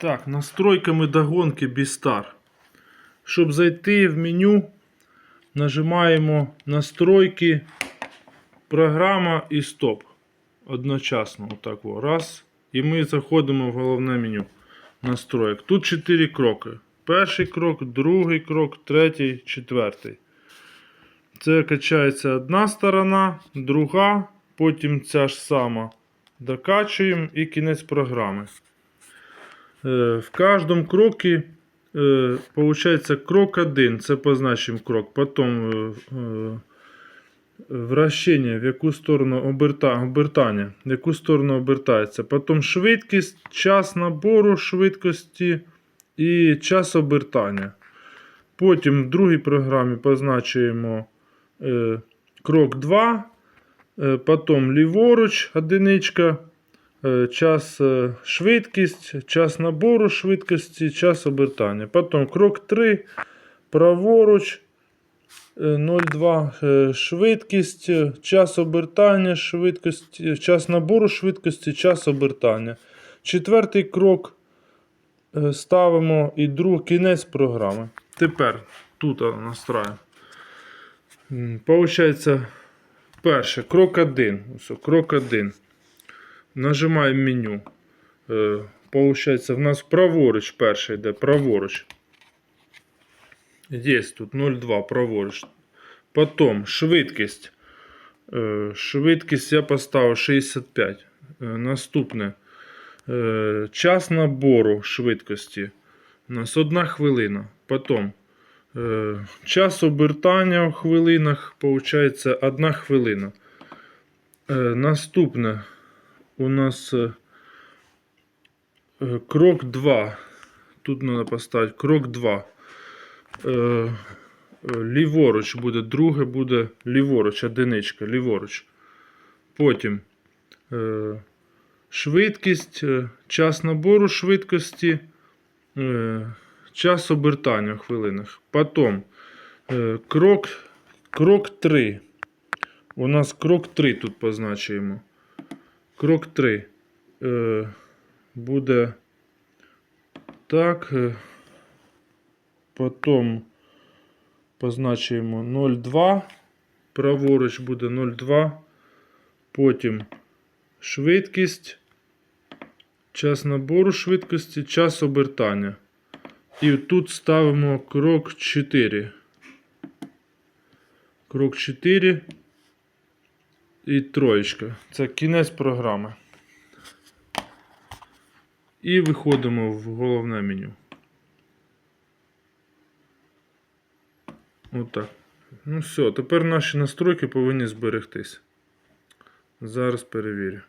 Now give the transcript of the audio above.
Так, настройками догонки Bistar. Щоб зайти в меню, нажимаємо настройки, програма і стоп. Одночасно. Отак. О. Раз. І ми заходимо в головне меню настроєк. Тут 4 кроки. Перший крок, другий крок, третій, четвертий. Це качається одна сторона, друга, потім ця ж сама. Докачуємо і кінець програми. Е, В кожному крокі е, получається крок 1, це позначимо крок. Потім е, вращення, в яку сторону оберта, обертання, в яку сторону обертається. Потім швидкість, час набору швидкості і час обертання. Потім в другій програмі позначуємо крок 2, е, потім ліворуч одиничка, час е, швидкість, час набору швидкості, час обертання. Потім крок 3, праворуч. е, 0,2 е, швидкість, е, час обертання, швидкість, е, час набору швидкості, час обертання. Четвертий крок е, ставимо і друг кінець програми. Тепер тут а, настраємо. Получається, перше, крок 1. Крок 1. Нажимаємо меню. Е, Получається, в нас праворуч перший йде, праворуч. Є тут 0,2 праворуч. Потім швидкість. Е, Швидкість я поставив 65. Е, Наступне. Час набору швидкості. У нас одна хвилина. Потім час обертання в хвилинах. Получається одна хвилина. Наступне у нас е, е, крок 2. Тут треба поставити крок 2. Е, ліворуч буде, друге буде ліворуч, одиничка, ліворуч. Потім швидкість, час набору швидкості, час обертання в хвилинах. Потім крок, крок 3. У нас крок 3 тут позначуємо. Крок 3 е, буде так. Е, Потім позначуємо 0,2. Праворуч буде 0,2. Потім швидкість, час набору швидкості, час обертання. І тут ставимо крок 4. Крок 4 і троєчка. Це кінець програми. І виходимо в головне меню. Отак. Ну все, тепер наші настройки повинні зберегтись. Зараз перевірю.